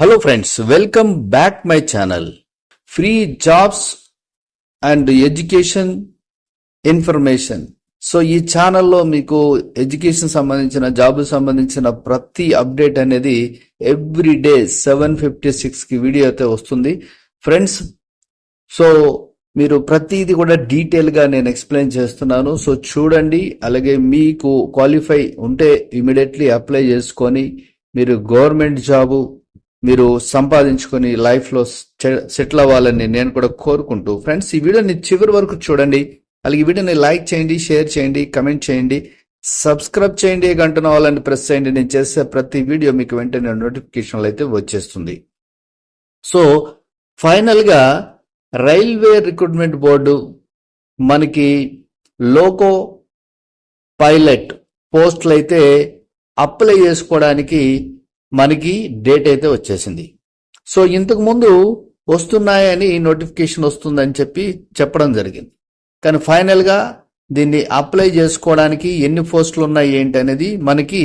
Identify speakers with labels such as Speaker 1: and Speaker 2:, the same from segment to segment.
Speaker 1: Hello friends welcome back my channel free jobs and education information so ఈ ఛానల్లో మీకు education సంబంధించిన job సంబంధించిన ప్రతి అప్డేట్ అనేది ఎవ్రీ డే సెవెన్ ఫిఫ్టీ సిక్స్కి వీడియో అయితే వస్తుంది. ఫ్రెండ్స్ సో మీరు ప్రతిది కూడా డీటెయిల్గా నేను ఎక్స్ప్లెయిన్ చేస్తున్నాను. సో చూడండి. అలాగే మీకు క్వాలిఫై ఉంటే ఇమీడియట్లీ అప్లై చేసుకొని మీరు గవర్నమెంట్ జాబు మీరు సంపాదించుకొని లైఫ్లో సెటిల్ అవ్వాలని నేను కూడా కోరుకుంటూ ఫ్రెండ్స్ ఈ వీడియోని చివరి వరకు చూడండి. అలాగే ఈ వీడియోని లైక్ చేయండి షేర్ చేయండి కమెంట్ చేయండి సబ్స్క్రైబ్ చేయండి గంటన వాళ్ళని ప్రెస్ చేయండి. నేను చేసే ప్రతి వీడియో మీకు వెంటనే నోటిఫికేషన్లు అయితే వచ్చేస్తుంది. సో ఫైనల్గా రైల్వే రిక్రూట్మెంట్ బోర్డు మనకి లోకో పైలట్ పోస్టులు అయితే అప్లై చేసుకోవడానికి మనకి డేట్ అయితే వచ్చేసింది. సో ఇంతకు ముందు వస్తున్నాయని నోటిఫికేషన్ వస్తుందని చెప్పి చెప్పడం జరిగింది. కానీ ఫైనల్గా దీన్ని అప్లై చేసుకోవడానికి ఎన్ని పోస్టులు ఉన్నాయి ఏంటి అనేది మనకి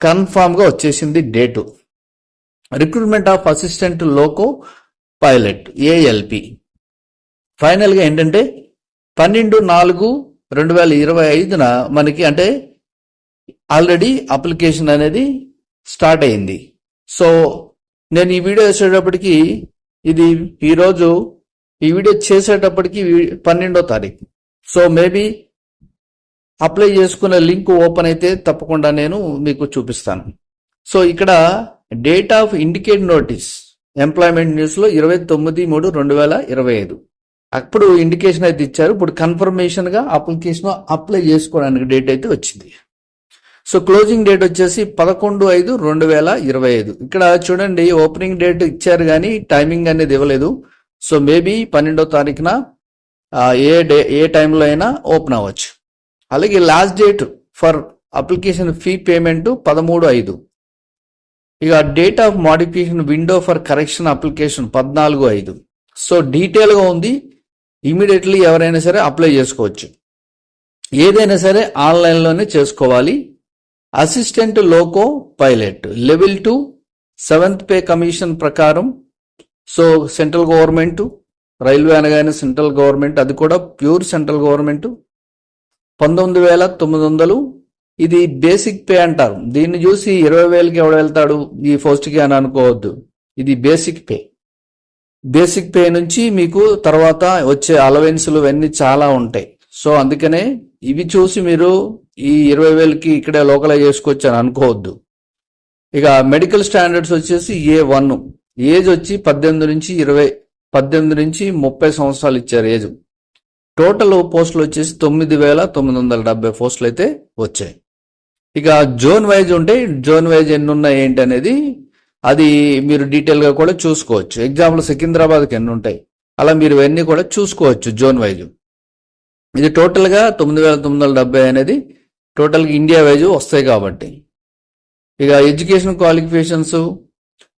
Speaker 1: కన్ఫామ్గా వచ్చేసింది date. Recruitment of assistant loco pilot ALP ఫైనల్గా ఏంటంటే పన్నెండు నాలుగు రెండు వేల ఇరవై ఐదున మనకి అంటే ఆల్రెడీ అప్లికేషన్ అనేది స్టార్ట్ అయింది. సో నేను ఈ వీడియో చేసేటప్పటికి ఇది ఈరోజు ఈ వీడియో చేసేటప్పటికి పన్నెండో తారీఖు. సో మేబీ అప్లై చేసుకునే లింక్ ఓపెన్ అయితే తప్పకుండా నేను మీకు చూపిస్తాను. సో ఇక్కడ date of indicate notice employment న్యూస్లో ఇరవై తొమ్మిది మూడు రెండు వేల ఇరవై ఐదు. అప్పుడు ఇండికేషన్ అయితే ఇచ్చారు. ఇప్పుడు కన్ఫర్మేషన్గా అప్లికేషన్ అప్లై చేసుకోవడానికి డేట్ అయితే వచ్చింది. సో క్లోజింగ్ డేట్ వచ్చేసి పదకొండు ఐదు రెండు వేల ఇరవై ఐదు. ఇక్కడ చూడండి ఓపెనింగ్ డేట్ ఇచ్చారు కానీ టైమింగ్ అనేది ఇవ్వలేదు. సో మేబీ పన్నెండో తారీఖున ఏ డే ఏ టైంలో అయినా ఓపెన్ అవ్వచ్చు. అలాగే last date for application fee payment పదమూడు ఐదు. ఇక date of modification window for correction application పద్నాలుగు ఐదు. సో డీటెయిల్గా ఉంది. ఇమీడియట్లీ ఎవరైనా సరే అప్లై చేసుకోవచ్చు. ఏదైనా సరే ఆన్లైన్లోనే చేసుకోవాలి. Assistant loco pilot level two seventh pay commission ప్రకారం. సో సెంట్రల్ గవర్నమెంట్ రైల్వే అనగానే సెంట్రల్ గవర్నమెంట్ అది కూడా ప్యూర్ సెంట్రల్ గవర్నమెంట్ పంతొమ్మిది వేల తొమ్మిది వందలు. ఇది బేసిక్ పే అంటారు. దీన్ని చూసి ఇరవై వేలకి ఎవడు వెళ్తాడు ఈ పోస్ట్కి అని అనుకోవద్దు. ఇది బేసిక్ పే బేసిక్ పే నుంచి మీకు తర్వాత వచ్చే అలవెన్సులు ఇవన్నీ చాలా ఉంటాయి. సో అందుకనే ఇవి చూసి మీరు ఈ ఇరవై వేలకి ఇక్కడే లోకలైజ్ చేసుకోవచ్చు అని అనుకోవద్దు. ఇక మెడికల్ స్టాండర్డ్స్ వచ్చేసి ఏ వన్ ఏజ్ వచ్చి పద్దెనిమిది నుంచి ఇరవై పద్దెనిమిది నుంచి ముప్పై సంవత్సరాలు ఇచ్చారు ఏజ్. టోటల్ పోస్టులు వచ్చేసి తొమ్మిది వేల తొమ్మిది వందల డెబ్బై పోస్టులు అయితే వచ్చాయి. ఇక జోన్ వైజ్ ఉంటే జోన్ వైజ్ ఎన్ని ఉన్నాయి ఏంటి అనేది అది మీరు డీటెయిల్గా కూడా చూసుకోవచ్చు. ఎగ్జాంపుల్ సికింద్రాబాద్కి ఎన్ని ఉంటాయి? అలా మీరు ఇవన్నీ కూడా చూసుకోవచ్చు జోన్ వైజ్. ఇది టోటల్గా తొమ్మిది వేల తొమ్మిది వందల డెబ్బై అనేది టోటల్గా ఇండియా వైజ్ వస్తాయి కాబట్టి. ఇక ఎడ్యుకేషన్ క్వాలిఫికేషన్స్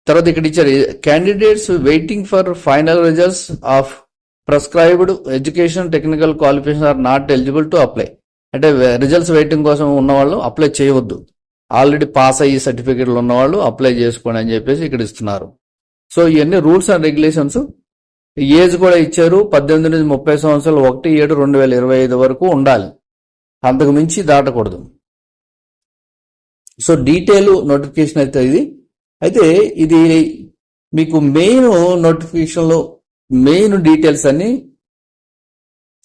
Speaker 1: తర్వాత ఇక్కడ ఇచ్చారు candidates waiting for final results of prescribed education technical qualification are not eligible to apply అంటే రిజల్ట్స్ వెయిటింగ్ కోసం ఉన్నవాళ్ళు అప్లై చేయవద్దు. ఆల్రెడీ పాస్ అయ్యి సర్టిఫికేట్లు ఉన్నవాళ్ళు అప్లై చేసుకోండి అని చెప్పేసి ఇక్కడ ఇస్తున్నారు. సో ఇవన్నీ రూల్స్ అండ్ రెగ్యులేషన్స్ ఏజ్ కూడా ఇచ్చారు పద్దెనిమిది నుంచి ముప్పై సంవత్సరాలు ఒకటి ఏడు రెండు వేల ఇరవై ఐదు వరకు ఉండాలి. అంతకు మించి దాటకూడదు. సో డీటెయిల్ నోటిఫికేషన్ అయితే ఇది. అయితే ఇది మీకు మెయిన్ నోటిఫికేషన్లో మెయిన్ డీటెయిల్స్ అన్ని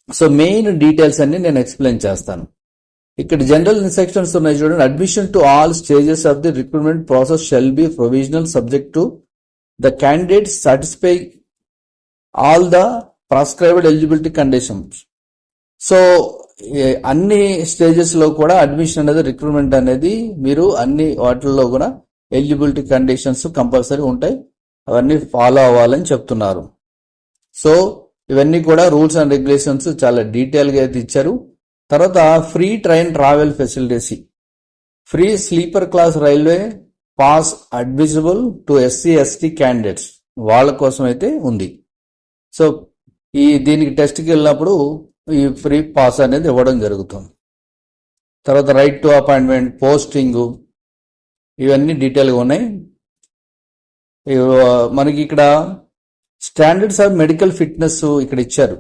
Speaker 1: సో మెయిన్ డీటెయిల్స్ అన్ని నేను ఎక్స్ప్లెయిన్ చేస్తాను. ఇక్కడ జనరల్ ఇన్స్ట్రక్షన్స్ ఉన్నాయి చూడండి. Admission to all stages of the recruitment process shall be provisional subject to the candidate satisfy all the prescribed eligibility conditions so అన్ని స్టేజెస్లో కూడా అడ్మిషన్ అనేది రిక్రూట్మెంట్ అనేది మీరు అన్ని వాటిల్లో కూడా ఎలిజిబిలిటీ కండిషన్స్ కంపల్సరీ ఉంటాయి. అవన్నీ ఫాలో అవ్వాలని చెప్తున్నారు. సో ఇవన్నీ కూడా రూల్స్ అండ్ రెగ్యులేషన్స్ చాలా డీటెయిల్గా అయితే ఇచ్చారు. తర్వాత free train travel facilities free sleeper class railway pass admissible to SC ST candidates వాళ్ళ కోసం అయితే ఉంది. సో ఈ దీనికి టెస్ట్కి వెళ్ళినప్పుడు ఈ ఫ్రీ పాస్ అనేది ఇవ్వడం జరుగుతుంది. తర్వాత రైట్ టు అపాయింట్మెంట్ పోస్టింగు ఇవన్నీ డీటెయిల్గా ఉన్నాయి. మనకి ఇక్కడ స్టాండర్డ్స్ ఆఫ్ మెడికల్ ఫిట్నెస్ ఇక్కడ ఇచ్చారు.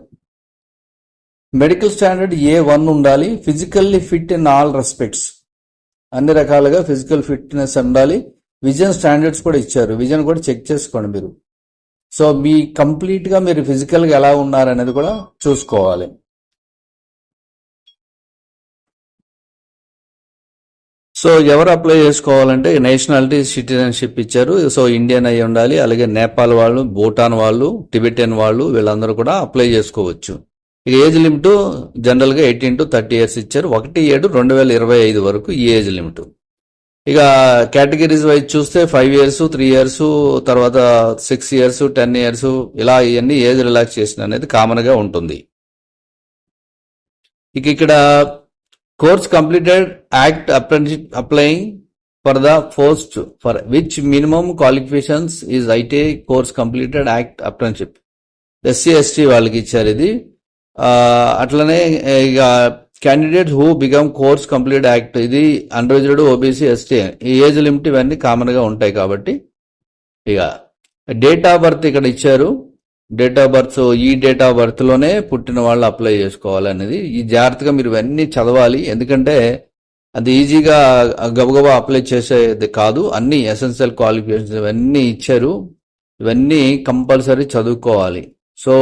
Speaker 1: మెడికల్ స్టాండర్డ్ ఏ వన్ ఉండాలి physically fit in all respects అన్ని రకాలుగా ఫిజికల్ ఫిట్నెస్ ఉండాలి. విజన్ స్టాండర్డ్స్ కూడా ఇచ్చారు. విజన్ కూడా చెక్ చేసుకోండి మీరు. సో మీ కంప్లీట్గా మీరు ఫిజికల్గా ఎలా ఉన్నారు అనేది కూడా చూసుకోవాలి. సో ఎవరు అప్లై చేసుకోవాలంటే నేషనాలిటీ సిటిజన్షిప్ ఇచ్చారు. సో ఇండియన్ అయి ఉండాలి. అలాగే నేపాల్ వాళ్ళు భూటాన్ వాళ్ళు టిబెటియన్ వాళ్ళు వీళ్ళందరూ కూడా అప్లై చేసుకోవచ్చు. ఇక ఏజ్ లిమిట్ జనరల్గా ఎయిటీన్ టు థర్టీ ఇయర్స్ ఇచ్చారు. ఒకటి ఏడు రెండు వేల ఇరవై ఐదు వరకు ఈ ఏజ్ లిమిట్. ఇక కేటగిరీస్ వైజ్ చూస్తే ఫైవ్ ఇయర్స్ త్రీ ఇయర్స్ తర్వాత సిక్స్ ఇయర్స్ టెన్ ఇయర్స్ ఇలా ఇవన్నీ ఏజ్ రిలాక్సేషన్ అనేది కామన్గా ఉంటుంది. ఇక ఇక్కడ course completed act apprentice applying for the post for which minimum qualifications is IT course completed act apprenticeship SC ST వాళ్ళకి ఇచ్చారు ఇది. అట్లనే ఇక candidate who become course complete act ఇది అన్రిజర్వ్డ్ ఓబీసీ ఎస్టీ ఈ ఏజ్ లిమిట్ ఇవన్నీ కామన్గా ఉంటాయి కాబట్టి ఇక డేట్ ఆఫ్ బర్త్ ఇక్కడ ఇచ్చారు. డేట్ ఆఫ్ బర్త్ ఈ డేట్ ఆఫ్ బర్త్లోనే పుట్టిన వాళ్ళు అప్లై చేసుకోవాలనేది. ఈ జాగ్రత్తగా మీరు ఇవన్నీ చదవాలి. ఎందుకంటే అది ఈజీగా గబగబా అప్లై చేసేది కాదు. అన్ని ఎసెన్షియల్ క్వాలిఫికేషన్స్ ఇవన్నీ ఇచ్చారు. ఇవన్నీ కంపల్సరీ చదువుకోవాలి. సో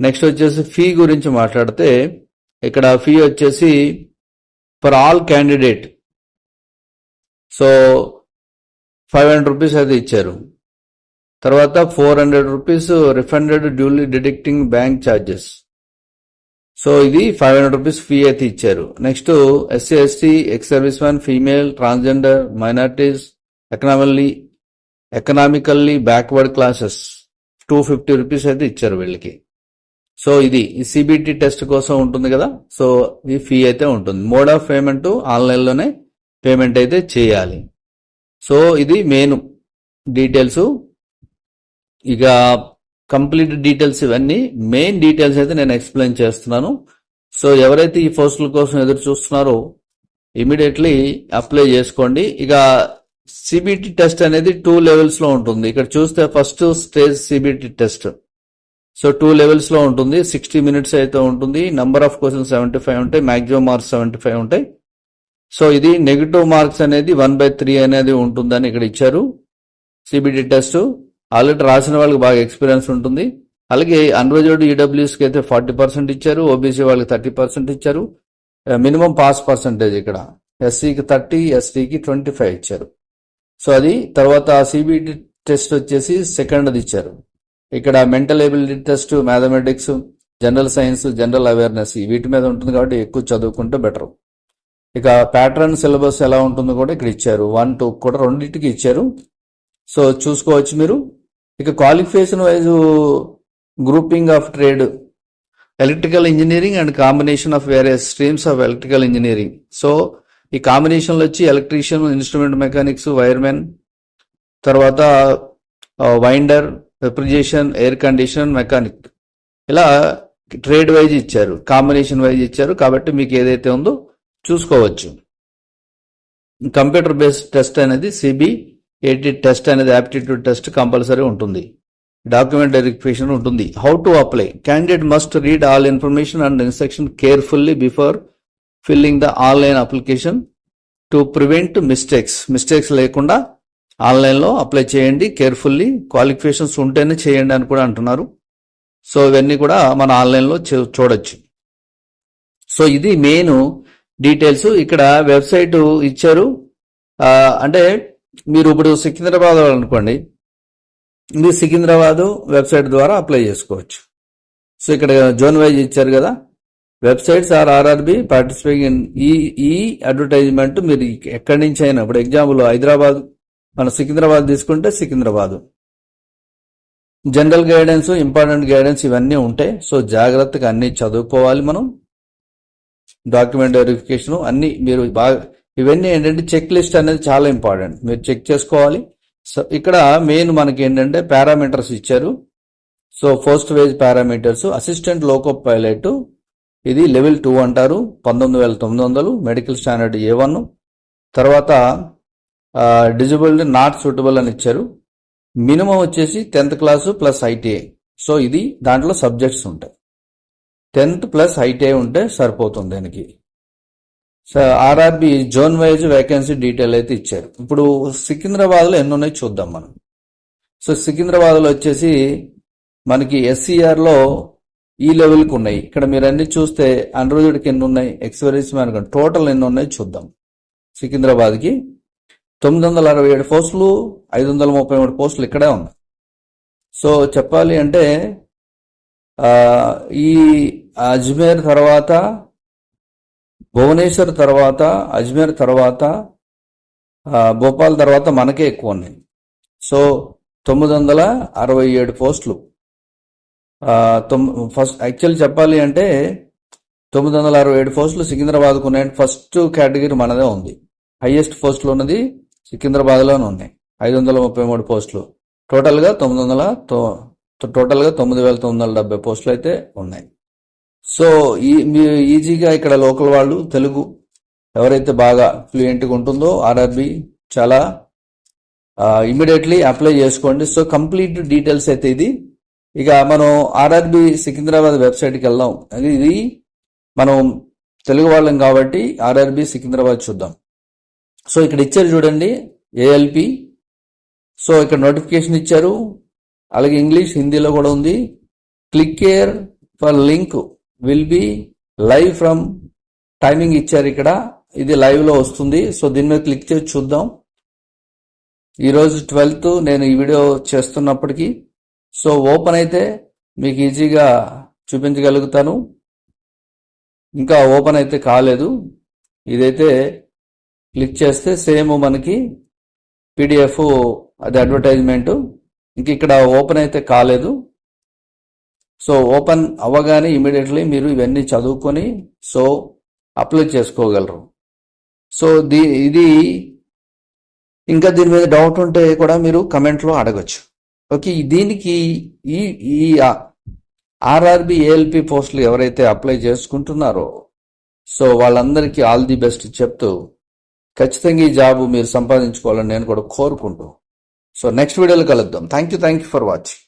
Speaker 1: నెక్స్ట్ వచ్చేసి ఫీ గురించి మాట్లాడితే ఇక్కడ ఫీ వచ్చేసి for all candidate. So five hundred rupees అయితే ఇచ్చారు. తర్వాత four hundred rupees refunded duly deducting bank charges so ఇది ఫైవ్ హండ్రెడ్ రూపీస్ ఫీ అయితే ఇచ్చారు. Next SC ST ex service man female transgender minorities economically economically backward classes two fifty rupees అయితే ఇచ్చారు వీళ్ళకి. So ఇది సిబిటి టెస్ట్ కోసం ఉంటుంది కదా? సో ఈ ఫీ అయితే ఉంటుంది. మోడ్ ఆఫ్ పేమెంట్ ఆన్లైన్లోనే పేమెంట్ అయితే చేయాలి. సో ఇది మెయిన్ డీటెయిల్స్ ఇక కంప్లీట్ డీటెయిల్స్ ఇవన్నీ. మెయిన్ డీటెయిల్స్ అయితే నేను ఎక్స్ప్లెయిన్ చేస్తున్నాను. సో ఎవరైతే ఈ పోస్టుల కోసం ఎదురు చూస్తున్నారో ఇమీడియట్లీ అప్లై చేసుకోండి. ఇక సిబిటి టెస్ట్ అనేది టూ లెవెల్స్లో ఉంటుంది. ఇక్కడ చూస్తే first stage CBT test. So two లెవెల్స్లో ఉంటుంది. సిక్స్టీ మినిట్స్ అయితే ఉంటుంది. Number of question seventy five ఉంటాయి. మాక్సిమం మార్క్స్ సెవెంటీ ఫైవ్ ఉంటాయి. సో ఇది నెగిటివ్ మార్క్స్ అనేది వన్ బై త్రీ అనేది ఉంటుందని ఇక్కడ ఇచ్చారు. CBT test. ఆల్రెడీ రాసిన వాళ్ళకి బాగా ఎక్స్పీరియన్స్ ఉంటుంది. అలాగే అన్రిజర్వ్డ్ ఈడబ్ల్యూస్కి అయితే ఫార్టీ పర్సెంట్ ఇచ్చారు. ఓబీసీ వాళ్ళకి థర్టీ పర్సెంట్ ఇచ్చారు. మినిమం పాస్ పర్సంటేజ్ ఇక్కడ. ఎస్సీకి థర్టీ ఎస్టీకి ట్వంటీ ఫైవ్ ఇచ్చారు. సో అది తర్వాత సిబిటి టెస్ట్ వచ్చేసి సెకండ్ అది ఇచ్చారు. ఇక్కడ mental ability test mathematics general science general awareness వీటి మీద ఉంటుంది కాబట్టి ఎక్కువ చదువుకుంటే బెటర్ ఇక ప్యాటర్న్ సిలబస్ ఎలా ఉంటుందో కూడా ఇక్కడ ఇచ్చారు. వన్ టూ కూడా రెండింటికి ఇచ్చారు. సో చూసుకోవచ్చు మీరు. ఇక qualification wise grouping of trade electrical engineering and combination of various streams of electrical engineering so ఈ కాంబినేషన్లో వచ్చి ఎలక్ట్రీషియన్ ఇన్స్ట్రుమెంట్ మెకానిక్స్ వైర్మెన్ తర్వాత winder refrigeration air condition mechanic ఇలా ట్రేడ్ వైజ్ ఇచ్చారు. కాంబినేషన్ వైజ్ ఇచ్చారు. కాబట్టి మీకు ఏదైతే ఉందో చూసుకోవచ్చు. కంప్యూటర్ బేస్డ్ టెస్ట్ అనేది సిబి ఏటీ టెస్ట్ అనేది యాప్టిట్యూడ్ టెస్ట్ కంపల్సరీ ఉంటుంది. డాక్యుమెంట్ వెరిఫికేషన్ ఉంటుంది. How to apply candidate must read all information and instruction carefully before filling the online application to prevent mistakes mistakes లేకుండా ఆన్లైన్లో apply చేయండి. Carefully qualifications ఉంటేనే చేయండి అని కూడా అంటున్నారు. సో ఇవన్నీ కూడా మన ఆన్లైన్లో చూ- చూడొచ్చు. సో ఇది మెయిన్ డీటెయిల్స్ ఇక్కడ వెబ్సైట్ ఇచ్చారు. అంటే మీరు ఇప్పుడు సికింద్రాబాద్ అనుకోండి మీరు సికింద్రాబాద్ వెబ్సైట్ ద్వారా అప్లై చేసుకోవచ్చు. సో ఇక్కడ జోన్ వైజ్ ఇచ్చారు కదా websites are RRB participating in ఈ ఈ అడ్వర్టైజ్మెంట్ మీరు ఎక్కడి నుంచి అయినా ఇప్పుడు ఎగ్జాంపుల్ హైదరాబాద్ మన సికింద్రాబాద్ తీసుకుంటే Secunderabad. General guidance important guidance ఇవన్నీ ఉంటాయి సో జాగ్రత్తగా అన్ని చదువుకోవాలి మనం. డాక్యుమెంట్ వెరిఫికేషన్ అన్ని మీరు బాగా ఇవన్నీ ఏంటంటే చెక్ లిస్ట్ అనేది చాలా ఇంపార్టెంట్. మీరు చెక్ చేసుకోవాలి. సో ఇక్కడ మెయిన్ మనకి ఏంటంటే పారామీటర్స్ ఇచ్చారు. So first wage parameters assistant loco pilot ఇది లెవెల్ టూ అంటారు పంతొమ్మిది వేల తొమ్మిది వందలు మెడికల్ స్టాండర్డ్ ఏ వన్. తర్వాత డిజిబుల్ నాట్ సూటబుల్ అని ఇచ్చారు. మినిమం వచ్చేసి tenth class plus ITI. So ఇది దాంట్లో సబ్జెక్ట్స్ ఉంటాయి. టెన్త్ ప్లస్ ఐటీఐ ఉంటే సరిపోతుంది దానికి. RRB zone wise vacancy detail అయితే ఇచ్చారు. ఇప్పుడు సికింద్రాబాద్లో ఎన్ని ఉన్నాయి చూద్దాం మనం. సో సికింద్రాబాద్లో వచ్చేసి మనకి ఎస్సీఆర్లో ఈ లెవెల్కి ఉన్నాయి. ఇక్కడ మీరు అన్ని చూస్తే అన్రోజుడికి ఎన్ని ఉన్నాయి ఎక్స్పీరియన్స్ మ్యాన్ టోటల్ ఎన్ని ఉన్నాయి చూద్దాం. సికింద్రాబాద్కి తొమ్మిది వందల అరవై ఏడు పోస్టులు ఐదు వందల ముప్పై మూడు పోస్టులు ఇక్కడే ఉన్నాయి. సో చెప్పాలి అంటే ఈ అజ్మేర్ తర్వాత భువనేశ్వర్ తర్వాత అజ్మీర్ తర్వాత భోపాల్ తర్వాత మనకే ఎక్కువ ఉన్నాయి. సో తొమ్మిది వందల అరవై ఏడు పోస్టులు. ఫస్ట్ యాక్చువల్ చెప్పాలి అంటే తొమ్మిది వందల అరవై ఏడు పోస్టులు సికింద్రాబాద్కు ఉన్నాయి ఫస్ట్ కేటగిరీ మనదే ఉంది. హైయెస్ట్ పోస్టులు ఉన్నది సికింద్రాబాద్లోనే ఉన్నాయి. ఐదు వందల ముప్పై మూడు పోస్టులు. టోటల్గా తొమ్మిది వందల టోటల్గా తొమ్మిది వేల తొమ్మిది వందల డెబ్బై పోస్టులు అయితే ఉన్నాయి. సో ఈ మీరు ఈజీగా ఇక్కడ లోకల్ వాళ్ళు తెలుగు ఎవరైతే బాగా ఫ్లూయెంట్గా ఉంటుందో ఆర్ఆర్బి చాలా ఇమ్మీడియట్లీ అప్లై చేసుకోండి. సో కంప్లీట్ డీటెయిల్స్ అయితే ఇది. ఇక మనం ఆర్ఆర్బి సికింద్రాబాద్ వెబ్సైట్కి వెళ్దాం. అది ఇది మనం తెలుగు వాళ్ళం కాబట్టి ఆర్ఆర్బి సికింద్రాబాద్ చూద్దాం. సో ఇక్కడ ఇచ్చారు చూడండి ఏఎల్పి సో ఇక్కడ నోటిఫికేషన్ ఇచ్చారు. అలాగే ఇంగ్లీష్ హిందీలో కూడా ఉంది. Click here for link. Will be live from timing ఇచ్చారు ఇక్కడ. ఇది లైవ్లో వస్తుంది. సో దీని మీద క్లిక్ చేసి చూద్దాం. ఈరోజు ట్వెల్త్ నేను ఈ వీడియో చేస్తున్నప్పటికీ. సో ఓపెన్ అయితే మీకు ఈజీగా చూపించగలుగుతాను. ఇంకా ఓపెన్ అయితే కాలేదు. ఇదైతే క్లిక్ చేస్తే సేమ్ మనకి పీడిఎఫ్ అది అడ్వర్టైజ్మెంట్ ఇంక ఇక్కడ ఓపెన్ అయితే కాలేదు. సో ఓపెన్ అవ్వగానే ఇమీడియట్లీ మీరు ఇవన్నీ చదువుకొని సో అప్లై చేసుకోగలరు. సో దీ ఇది ఇంకా దీని మీద డౌట్ ఉంటే కూడా మీరు కమెంట్లో అడగచ్చు. ఓకే దీనికి ఈ ఈ ఆర్ఆర్బి ఏఎల్పి పోస్టులు ఎవరైతే అప్లై చేసుకుంటున్నారో సో వాళ్ళందరికీ ఆల్ ది బెస్ట్ చెప్తూ ఖచ్చితంగా ఈ జాబ్ మీరు సంపాదించుకోవాలని నేను కూడా కోరుకుంటూ. సో నెక్స్ట్ వీడియోలో కలుద్దాం. Thank you thank you for watching.